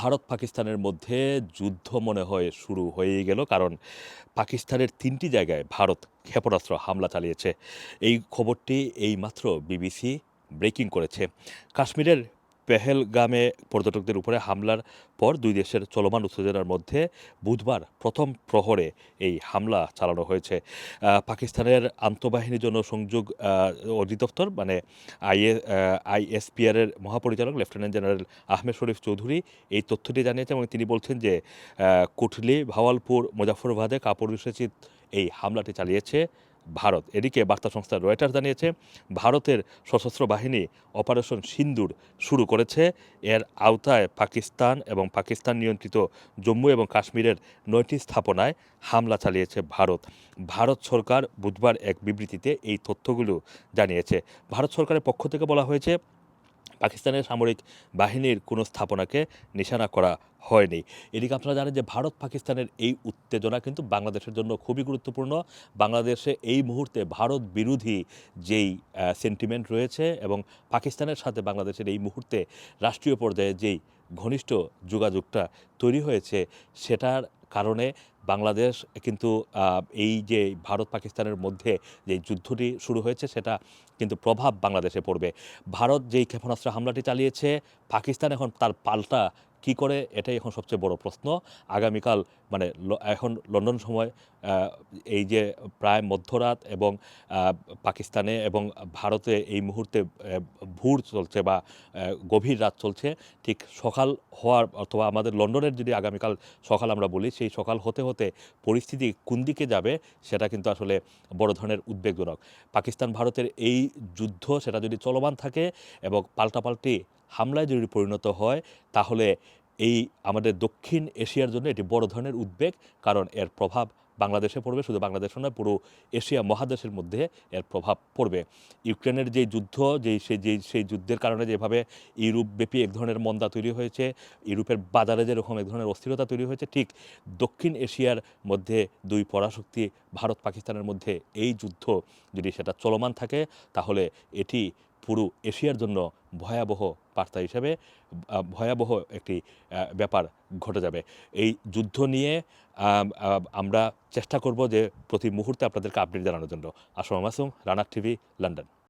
ভারত পাকিস্তানের মধ্যে যুদ্ধ মনে হয় শুরু হয়েই গেল, কারণ পাকিস্তানের তিনটি জায়গায় ভারত ক্ষেপণাস্ত্র হামলা চালিয়েছে। এই খবরটি এইমাত্র বিবিসি ব্রেকিং করেছে। কাশ্মীরের পেহেলগামে পর্যটকদের উপরে হামলার পর দুই দেশের চলমান উত্তেজনার মধ্যে বুধবার প্রথম প্রহরে এই হামলা চালানো হয়েছে। পাকিস্তানের আন্তঃবাহিনী জন্য সংযোগ অধিদপ্তর মানে আইএ আইএসপিআর এর মহাপরিচালক লেফটেন্যান্ট জেনারেল আহমেদ শরীফ চৌধুরী এই তথ্যটি জানিয়েছেন এবং তিনি বলছেন যে কুটলি ভাওয়ালপুর মুজাফরবাদে কাপড় নিষেচিত এই হামলাটি চালিয়েছে ভারত। এদিকে বার্তা সংস্থা রয়টার জানিয়েছে, ভারতের সশস্ত্র বাহিনী অপারেশন সিন্দুর শুরু করেছে। এর আওতায় পাকিস্তান এবং পাকিস্তান নিয়ন্ত্রিত জম্মু এবং কাশ্মীরের নয়টি স্থাপনায় হামলা চালিয়েছে ভারত। ভারত সরকার বুধবার এক বিবৃতিতে এই তথ্যগুলো জানিয়েছে। ভারত সরকারের পক্ষ থেকে বলা হয়েছে পাকিস্তানের সামরিক বাহিনীর কোনো স্থাপনাকে নিশানা করা হয়নি। এদিকে আপনারা জানেন যে ভারত পাকিস্তানের এই উত্তেজনা কিন্তু বাংলাদেশের জন্য খুবই গুরুত্বপূর্ণ। বাংলাদেশে এই মুহূর্তে ভারত বিরোধী যেই সেন্টিমেন্ট রয়েছে এবং পাকিস্তানের সাথে বাংলাদেশের এই মুহূর্তে রাষ্ট্রীয় পর্যায়ে যেই ঘনিষ্ঠ যোগাযোগটা তৈরি হয়েছে, সেটার কারণে বাংলাদেশ কিন্তু এই যে ভারত পাকিস্তানের মধ্যে যে যুদ্ধটি শুরু হয়েছে, সেটা কিন্তু প্রভাব বাংলাদেশে পড়বে। ভারত যেই ক্ষেপণাস্ত্র হামলাটি চালিয়েছে, পাকিস্তান এখন তার পাল্টা কি করে, এটাই এখন সবচেয়ে বড় প্রশ্ন। আগামীকাল মানে এখন লন্ডন সময় এই যে প্রায় মধ্যরাত এবং পাকিস্তানে এবং ভারতে এই মুহূর্তে ভোর চলছে বা গভীর রাত চলছে, ঠিক সকাল হওয়ার অথবা আমাদের লন্ডনের যদি আগামীকাল সকাল আমরা বলি, সেই সকাল হতে হতে পরিস্থিতি কোন দিকে যাবে, সেটা কিন্তু আসলে বড় ধরনের উদ্বেগজনক। পাকিস্তান ভারতের এই যুদ্ধ সেটা যদি চলমান থাকে এবং পাল্টাপাল্টি হামলায় যদি পরিণত হয়, তাহলে এই আমাদের দক্ষিণ এশিয়ার জন্য এটি বড় ধরনের উদ্বেগ, কারণ এর প্রভাব বাংলাদেশে পড়বে, শুধু বাংলাদেশে নয়, পুরো এশিয়া মহাদেশের মধ্যে এর প্রভাব পড়বে। ইউক্রেনের যে যুদ্ধ, যেই সেই যেই, সেই যুদ্ধের কারণে যেভাবে ইউরোপব্যাপী এক ধরনের মন্দা তৈরি হয়েছে, ইউরোপের বাজারে যেরকম এক ধরনের অস্থিরতা তৈরি হয়েছে, ঠিক দক্ষিণ এশিয়ার মধ্যে দুই পরাশক্তি, ভারত, পাকিস্তানের মধ্যে এই যুদ্ধ যদি সেটা চলমান থাকে, তাহলে এটি পুরো এশিয়ার জন্য ভয়াবহ বার্তা হিসাবে ভয়াবহ একটি ব্যাপার ঘটে যাবে। এই যুদ্ধ নিয়ে আম, আম, আমরা চেষ্টা করব যে প্রতি মুহূর্তে আপনাদেরকে আপডেট জানানোর জন্য। আসম মাসুম রানার টিভি লন্ডন।